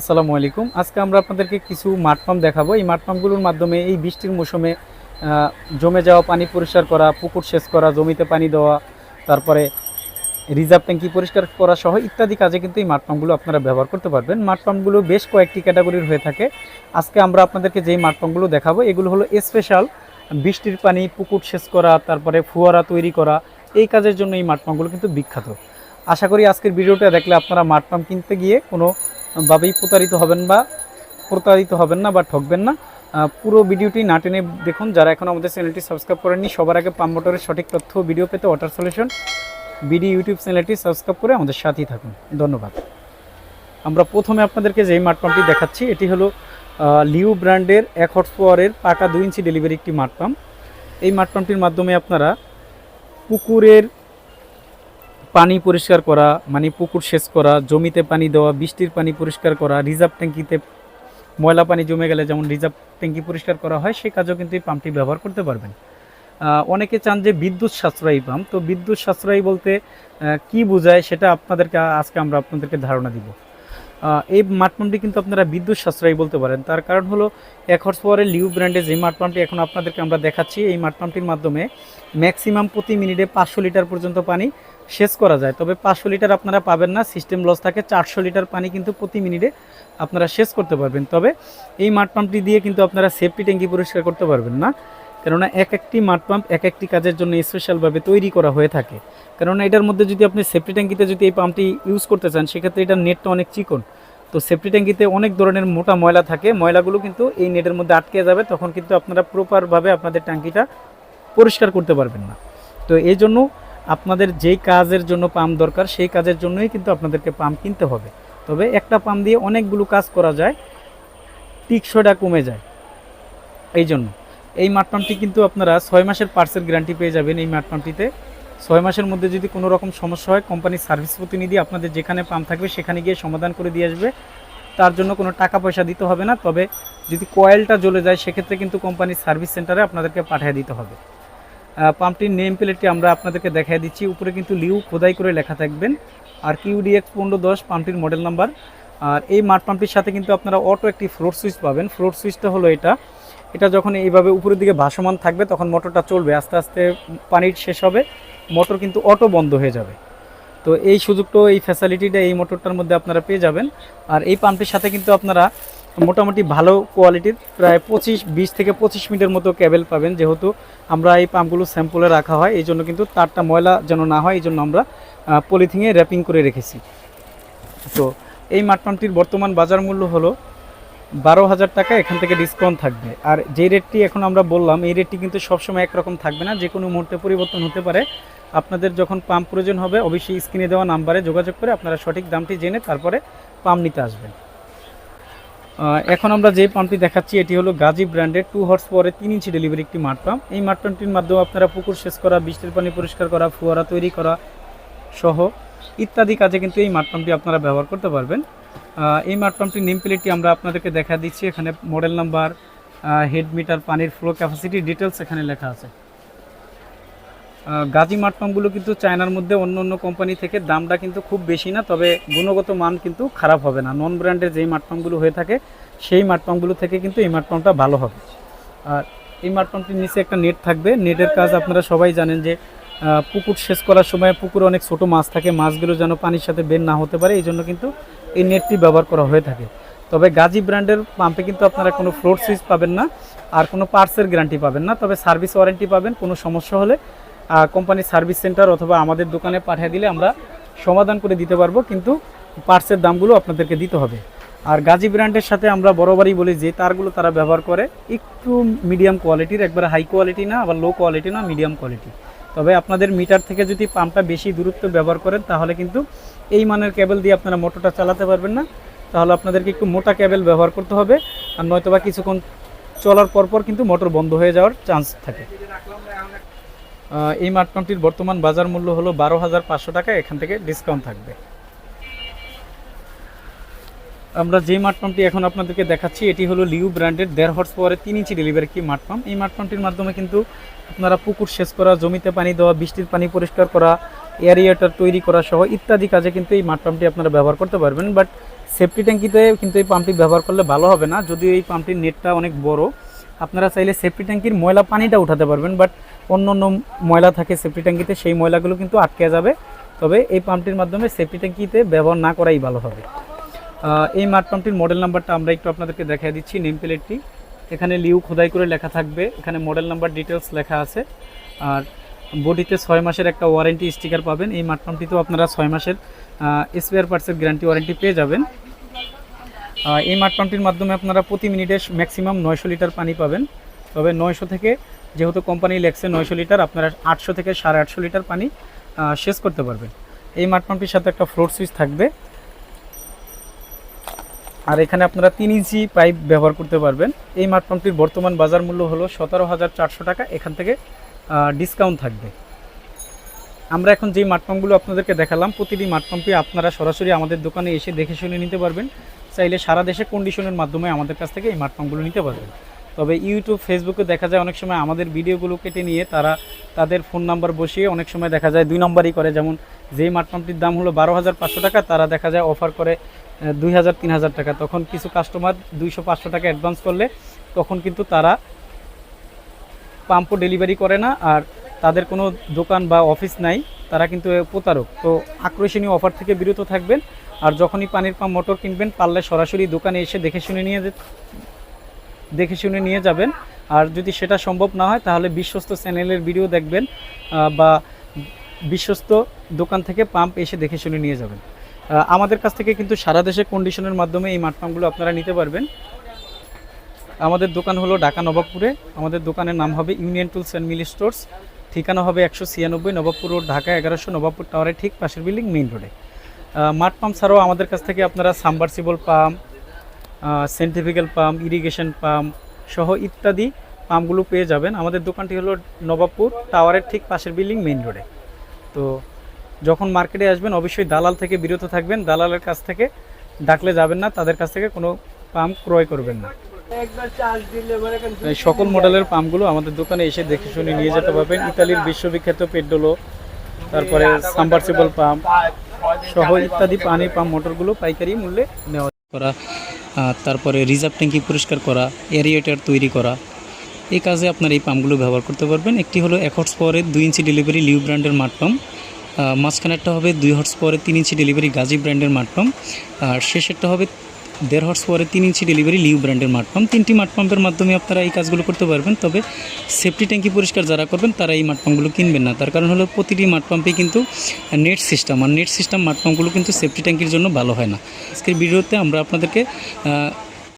আসসালামু আলাইকুম। আজকে আমরা আপনাদেরকে কিছু মাঠ পাম্প দেখাবো। এই মাঠ পাম্পগুলোর মাধ্যমে এই বৃষ্টির মৌসুমে জমে যাওয়া পানি পরিষ্কার করা, পুকুর সেচ করা, জমিতে পানি দেওয়া, তারপরে রিজার্ভ ট্যাঙ্কি পরিষ্কার করা সহ ইত্যাদি কাজে কিন্তু এই মাঠ পাম্পগুলো আপনারা ব্যবহার করতে পারবেন। মাঠ পাম্পগুলো বেশ কয়েকটি ক্যাটাগরির হয়ে থাকে। আজকে আমরা আপনাদেরকে যেই মাঠ পাম্পগুলো দেখাবো, এগুলো হলো স্পেশাল বৃষ্টির পানি, পুকুর সেচ করা, তারপরে ফুয়ারা তৈরি করা, এই কাজের জন্য এই মাঠ পাম্পগুলো কিন্তু বিখ্যাত। আশা করি আজকের ভিডিওটা দেখলে আপনারা মাঠ পাম্প কিনতে গিয়ে কোনো ভাবেই প্রতারিত হবেন বা প্রতারিত হবেন না বা ঠকবেন না। পুরো ভিডিওটি না টেনে দেখুন। যারা এখন আমাদের চ্যানেলটি সাবস্ক্রাইব করেননি, সবার আগে পাম্প মোটরের সঠিক তথ্য ভিডিও পেতে ওয়াটার সলিউশন বিডি ইউটিউব চ্যানেলটি সাবস্ক্রাইব করে আমাদের সাথেই থাকুন। ধন্যবাদ। আমরা প্রথমে আপনাদেরকে যেই মাঠ পাম্পটি দেখাচ্ছি, এটি হলো লিউ ব্র্যান্ডের এক হর্স পাওয়ারের পাকা দুই ইঞ্চি ডেলিভারি একটি মাঠ পাম্প এই মাঠ পাম্পটির মাধ্যমে আপনারা পুকুরের পানি পরিষ্কার করা মানে পুকুর সেচ করা, জমিতে পানি দেওয়া, বৃষ্টির পানি পরিষ্কার করা, রিজার্ভ ট্যাঙ্কিতে ময়লা পানি জমে গেলে যেমন রিজার্ভ ট্যাঙ্কি পরিষ্কার করা হয় সেই কাজেও কিন্তু এই পাম্পটি ব্যবহার করতে পারবেন। অনেকে চান যে বিদ্যুৎ সাশ্রয়ী পাম্প, তো বিদ্যুৎ সাশ্রয়ী বলতে কি বোঝায় সেটা আপনাদেরকে আজকে আমরা আপনাদেরকে ধারণা দিব। এই মাঠ পাম্পটি কিন্তু আপনারা বিদ্যুৎ সাশ্রয়ী বলতে পারেন। তার কারণ হলো, এক হর্স পাওয়ারের লিউ ব্র্যান্ডের যে মাঠ পাম্পটি এখন আপনাদেরকে আমরা দেখাচ্ছি, এই মাঠ পাম্পটির মাধ্যমে ম্যাক্সিমাম প্রতি মিনিটে পাঁচশো লিটার পর্যন্ত পানি সেচ করা যায়। তবে পাঁচশো লিটার আপনারা পাবেন না সিস্টেম লস থাকে, চারশো লিটার পানি কিন্তু প্রতি মিনিটে আপনারা সেচ করতে পারবেন। তবে এই মাঠ পাম্পটি দিয়ে কিন্তু আপনারা সেফটি ট্যাঙ্কি পরিষ্কার করতে পারবেন না, কেননা এক একটি মাঠ পাম্প এক একটি কাজের জন্য স্পেশালভাবে তৈরি করা হয়ে থাকে। কেননা এটার মধ্যে যদি আপনি সেফটি ট্যাঙ্কিতে যদি এই পাম্পটি ইউজ করতে চান, সেক্ষেত্রে এটার নেটটা অনেক চিকন। তো সেফটি ট্যাঙ্কিতে অনেক ধরনের মোটা ময়লা থাকে, ময়লাগুলো কিন্তু এই নেটের মধ্যে আটকে যাবে, তখন কিন্তু আপনারা প্রপারভাবে আপনাদের ট্যাঙ্কিটা পরিষ্কার করতে পারবেন না। তো এই জন্য আপনাদের যেই কাজের জন্য পাম্প দরকার, সেই কাজের জন্যই কিন্তু আপনাদেরকে পাম্প কিনতে হবে। তবে একটা পাম্প দিয়ে অনেকগুলো কাজ করা যায়, টিকসইটা কমে যায়। এই জন্য। এই মাঠ পাম্পটি কিন্তু আপনারা ছয় মাসের পার্সেল গ্যারান্টি পেয়ে যাবেন এই মাঠ পাম্পটিতে। ছয় মাসের মধ্যে যদি কোনো রকম সমস্যা হয়, কোম্পানির সার্ভিস প্রতিনিধি আপনাদের যেখানে পাম্প থাকবে, সেখানে গিয়ে সমাধান করে দিয়ে আসবে। তার জন্য কোনো টাকা পয়সা দিতে হবে না, তবে যদি কয়েলটা জ্বলে যায়, সেক্ষেত্রে কিন্তু কোম্পানির সার্ভিস সেন্টারে আপনাদেরকে পাঠিয়ে দিতে হবে। পাম্পটির নেম প্লেটটি আমরা আপনাদেরকে দেখাই দিচ্ছি। উপরে কিন্তু লিউ খোদাই করে লেখা থাকবেন। আর কিউডিএক্স পনেরো দশ পাম্পটির মডেল নাম্বার আর এই মাঠ পাম্পটির সাথে কিন্তু আপনারা অটো একটি ফ্লোর সুইচ পাবেন। ফ্লোর সুইচটা হলো এটা। এটা যখন এইভাবে উপরের দিকে ভাসমান থাকবে, তখন মোটরটা চলবে। আস্তে আস্তে পানির শেষ হবে। মোটর কিন্তু অটো বন্ধ হয়ে যাবে। তো এই সুযোগটা এই ফ্যাসিলিটিটা এই মোটরটার মধ্যে আপনারা পেয়ে যাবেন। আর এই পাম্পটির সাথে কিন্তু আপনারা মোটামুটি ভালো কোয়ালিটির প্রায় পঁচিশ, বিশ থেকে পঁচিশ মিনিটের মতো ক্যাবেল পাবেন, যেহেতু আমরা এই পাম্পগুলো স্যাম্পলে রাখা হয় এই জন্য কিন্তু তারটা ময়লা যেন না হয় এই জন্য আমরা পলিথিনে র্যাপিং করে রেখেছি। তো এই মাঠ পাম্পটির বর্তমান বাজার মূল্য হলো বারো হাজার টাকা, এখান থেকে ডিসকাউন্ট থাকবে। আর যে রেটটি এখন আমরা বললাম, এই রেটটি কিন্তু সবসময় একরকম থাকবে না, যে কোনো মুহূর্তে পরিবর্তন হতে পারে। আপনাদের যখন পাম্প প্রয়োজন হবে, অবশ্যই স্ক্রিনে দেওয়া নাম্বারে যোগাযোগ করে আপনারা সঠিক দামটি জেনে তারপরে পাম্প নিতে আসবেন। এখন আমরা যে পাম্পটি দেখাচ্ছি, এটি হলো গাজী ব্র্যান্ডের টু হর্স পরে তিন ইঞ্চি ডেলিভারি একটি মাঠ পাম্প এই মাঠ পাম্পটির মাধ্যমে আপনারা পুকুর সেচ করা, বৃষ্টির পানি পরিষ্কার করা, ফুয়ারা তৈরি করা সহ ইত্যাদি কাজে কিন্তু এই মাঠ পাম্পটি আপনারা ব্যবহার করতে পারবেন। এই মাঠ পাম্পটির নেম প্লেটটি আমরা আপনাদেরকে দেখা দিচ্ছি। এখানে মডেল নাম্বার হেড মিটার পানির ফ্লো ক্যাপাসিটি ডিটেলস এখানে লেখা আছে। গাজী মাঠ পাম্পগুলো কিন্তু চায়নার মধ্যে অন্য অন্য কোম্পানি থেকে দামটা কিন্তু খুব বেশি না, তবে গুণগত মান কিন্তু খারাপ হবে না। নন ব্র্যান্ডের যেই মাঠ পাম্পগুলো হয়ে থাকে, সেই মাঠ পাম্পগুলো থেকে কিন্তু এই মাঠ পাম্পটা ভালো হবে। আর এই মাঠ পাম্পটির নিচে একটা নেট থাকবে। নেটের কাজ আপনারা সবাই জানেন যে পুকুর শেষ করার সময় পুকুরে অনেক ছোট মাছ থাকে, মাছগুলো যেন পানির সাথে বের না হতে পারে এই জন্য কিন্তু এই নেটটি ব্যবহার করা হয়ে থাকে। তবে গাজী ব্র্যান্ডের পাম্পে কিন্তু আপনারা কোনো ফ্লোর সুইচ পাবেন না, আর কোনো পার্টসের গ্যারান্টি পাবেন না, তবে সার্ভিস ওয়ারেন্টি পাবেন, কোনো সমস্যা হলে কোম্পানির সার্ভিস সেন্টার অথবা আমাদের দোকানে পাঠিয়ে দিলে আমরা সমাধান করে দিতে পারব, কিন্তু পার্টসের দামগুলো আপনাদেরকে দিতে হবে। আর গাজী ব্র্যান্ডের সাথে আমরা বরাবরই বলি যে, তারগুলো তারা ব্যবহার করে একটু মিডিয়াম কোয়ালিটির একবারে হাই কোয়ালিটি না, আবার লো কোয়ালিটি না মিডিয়াম কোয়ালিটি তবে আপনাদের মিটার থেকে যদি পাম্পটা বেশি দূরত্ব ব্যবহার করেন, তাহলে কিন্তু এই মানের কেবল দিয়ে আপনারা মোটরটা চালাতে পারবেন না। তাহলে আপনাদেরকে একটু মোটা কেবল ব্যবহার করতে হবে, আর নয়তোবা কিছুক্ষণ চলার পরপর কিন্তু মোটর বন্ধ হয়ে যাওয়ার চান্স থাকে। এই পাম্পটির বর্তমান বাজার মূল্য হলো বারো হাজার পাঁচশো টাকা, এখান থেকে ডিসকাউন্ট থাকবে। আমরা যে মাঠ পাম্পটি এখন আপনাদেরকে দেখাচ্ছি, এটি হলো লিউ ব্র্যান্ডের দেড় হর্স পাওয়ারের তিন ইঞ্চি ডেলিভারি কি মাঠ পাম্প এই মাঠ পাম্পটির মাধ্যমে কিন্তু আপনারা পুকুর সেচ করা, জমিতে পানি দেওয়া, বৃষ্টির পানি পরিষ্কার করা এয়ারিয়েটার তৈরি করা সহ ইত্যাদি কাজে কিন্তু এই মাঠ পাম্পটি আপনারা ব্যবহার করতে পারবেন। বাট সেফটি ট্যাঙ্কিতে কিন্তু এই পাম্পটি ব্যবহার করলে ভালো হবে না। যদিও এই পাম্পটির নেটটা অনেক বড়, আপনারা চাইলে সেফটি ট্যাঙ্কির ময়লা পানিটা উঠাতে পারবেন। বাট অন্য অন্য ময়লা থাকে সেফটি ট্যাঙ্কিতে, সেই ময়লাগুলো কিন্তু আটকে যাবে। তবে এই পাম্পটির মাধ্যমে সেফটি ট্যাঙ্কিতে ব্যবহার না করাই ভালো হবে। এই মাঠ পাম্পটির মডেল নাম্বারটা আমরা একটু আপনাদেরকে দেখিয়ে দিচ্ছি নেম প্লেটটি এখানে লিউ খোদাই করে লেখা থাকবে। এখানে মডেল নাম্বার ডিটেলস লেখা আছে। আর বডিতে ছয় মাসের একটা ওয়ারেন্টি স্টিকার পাবেন। এই মাঠ পাম্পটিতেও আপনারা ছয় মাসের স্পেয়ার পার্টসের গ্যারান্টি ওয়ারেন্টি পেয়ে যাবেন। এই মাঠ পাম্পটির মাধ্যমে আপনারা প্রতি মিনিটে ম্যাক্সিমাম নয়শো লিটার পানি পাবেন। তবে নয়শো থেকে যেহেতু কোম্পানি লেখছে নয়শো লিটার, আপনারা আটশো থেকে সাড়ে আটশো লিটার পানি শেষ করতে পারবেন। এই মাঠ পাম্পটির সাথে একটা ফ্লোর সুইচ থাকবে। আর এখানে আপনারা তিন ইঞ্চি পাইপ ব্যবহার করতে পারবেন। এই মাঠ পাম্পটির বর্তমান বাজার মূল্য হলো সতেরো হাজার চারশো টাকা। এখান থেকে ডিসকাউন্ট থাকবে। আমরা এখন যেই মাঠ পাম্পগুলো আপনাদেরকে দেখালাম, প্রতিটি মাঠ পাম্পই আপনারা সরাসরি আমাদের দোকানে এসে দেখে শুনে নিতে পারবেন। চাইলে সারা দেশে কন্ডিশনের মাধ্যমে আমাদের কাছ থেকে এই মাঠ পাম্পগুলো নিতে পারবেন। তবে ইউটিউব ফেসবুকে দেখা যায় অনেক সময় আমাদের ভিডিওগুলো কেটে নিয়ে তারা তাদের ফোন নাম্বার বসিয়ে অনেক সময় দেখা যায় দুই নম্বরই করে। যেমন যেই মাঠ পাম্পটির দাম হলো বারো হাজার পাঁচশো টাকা, তারা দেখা যায় অফার করে দুই হাজার, তিন হাজার টাকা। তখন কিছু কাস্টমার দুইশো পাঁচশো টাকা অ্যাডভান্স করলে তখন কিন্তু তারা পাম্পও ডেলিভারি করে না আর তাদের কোনো দোকান বা অফিস নাই, তারা কিন্তু প্রতারক। তো আকর্ষণীয় অফার থেকে বিরত থাকবেন আর যখনই পানির পাম্প মোটর কিনবেন, পারলে সরাসরি দোকানে এসে দেখে শুনে নিয়ে দেখে শুনে নিয়ে যাবেন। আর যদি সেটা সম্ভব না হয়, তাহলে বিশ্বস্ত চ্যানেলের ভিডিও দেখবেন বা বিশ্বস্ত দোকান থেকে পাম্প এসে দেখে শুনে নিয়ে যাবেন। আমাদের কাছ থেকে কিন্তু সারা দেশে কন্ডিশনের মাধ্যমে এই মাঠ পাম্পগুলো আপনারা নিতে পারবেন। আমাদের দোকান হলো ঢাকা নবাবপুরে। আমাদের দোকানের নাম হবে union tools and Mili stores. ঠিকানা হবে একশো ছিয়ানব্বই নবাবপুর রোড, ঢাকা এগারোশো নবাবপুর টাওয়ারের ঠিক পাশের বিল্ডিং মেইন রোডে। মাঠ পাম্প ছাড়াও আমাদের কাছ থেকে আপনারা submersible pump centrifugal pump irrigation pump সহ ইত্যাদি পাম্পগুলো পেয়ে যাবেন। আমাদের দোকানটি হলো নবাবপুর টাওয়ারের ঠিক পাশের বিল্ডিং মেইন রোডে। তো যখন মার্কেটে আসবেন, অবশ্যই দালাল থেকে বিরত থাকবেন। দালালের কাছ থেকে ডাকলে যাবেন না, তাদের কাছ থেকে কোনো পাম্প ক্রয় করবেন না। সকল মডেলের পাম্পগুলো আমাদের দোকানে এসে দেখে শুনে নিয়ে যেতে পারবেন। ইতালির বিশ্ববিখ্যাত পেড্ডোলো তারপরে সাবমার্সিবল পাম্প সহ ইত্যাদি পানির পাম্প মোটরগুলো পাইকারি মূল্যে নেওয়া করা তারপরে রিজার্ভ ট্যাঙ্কি পরিষ্কার করা, এরিয়েটার তৈরি করা। এই কাজে আপনার এই পাম্পগুলো ব্যবহার করতে পারবেন। একটি হলো এক হর্স পাওয়ারের দুই ইঞ্চি ডেলিভারি লিউ ব্র্যান্ডের মাঠ পাম্প। মাঝখানেরটা হবে দুই হর্স পাওয়ারের তিন ইঞ্চি ডেলিভারি গাজী ব্র্যান্ডের মাঠ পাম্প। আর শেষেরটা হবে দেড় হর্স পরে তিন ইঞ্চি ডেলিভারি লিউ ব্র্যান্ডের মাঠ পাম্প তিনটি মাঠ পাম্পের মাধ্যমে আপনারা এই কাজগুলো করতে পারবেন, তবে সেফটি ট্যাঙ্কি পরিষ্কার যারা করবেন, তারা এই মাঠ পাম্পগুলো কিনবেন না। তার কারণ হলো প্রতিটি মাঠ পাম্পে কিন্তু নেট সিস্টেম আর নেট সিস্টেম মাঠ পাম্পগুলো কিন্তু সেফটি ট্যাঙ্কির জন্য ভালো হয় না। আজকের ভিডিওতে আমরা আপনাদেরকে